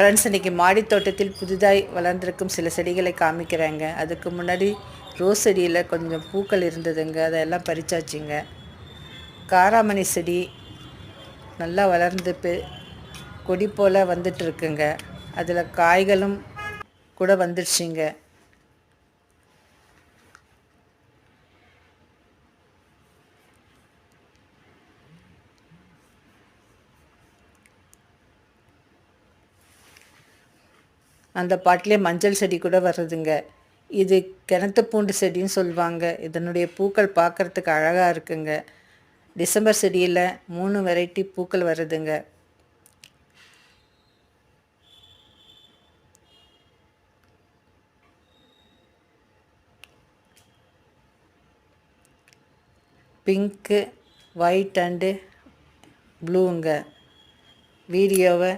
Friends இன்றைக்கி மாடி தோட்டத்தில் புதிதாய் வளர்ந்திருக்கும் சில செடிகளை காமிக்கிறேங்க. அதுக்கு முன்னாடி ரோஸ் செடியில் கொஞ்சம் பூக்கள் இருந்ததுங்க. அதெல்லாம் பறிச்சாச்சுங்க. காராமணி செடி நல்லா வளர்ந்து கொடி போல் வந்துட்டுருக்குங்க அதில் காய்களும் கூட வந்துடுச்சுங்க அந்த பாட்டிலே மஞ்சள் செடி கூட வருதுங்க இது கிணத்து பூண்டு செடின்னு சொல்லுவாங்க. இதனுடைய பூக்கள் பார்க்குறதுக்கு அழகாக இருக்குங்க. டிசம்பர் செடியில் மூணு வெரைட்டி பூக்கள் வருதுங்க. பிங்க்கு ஒயிட் அண்டு ப்ளூங்க. வீடியோவை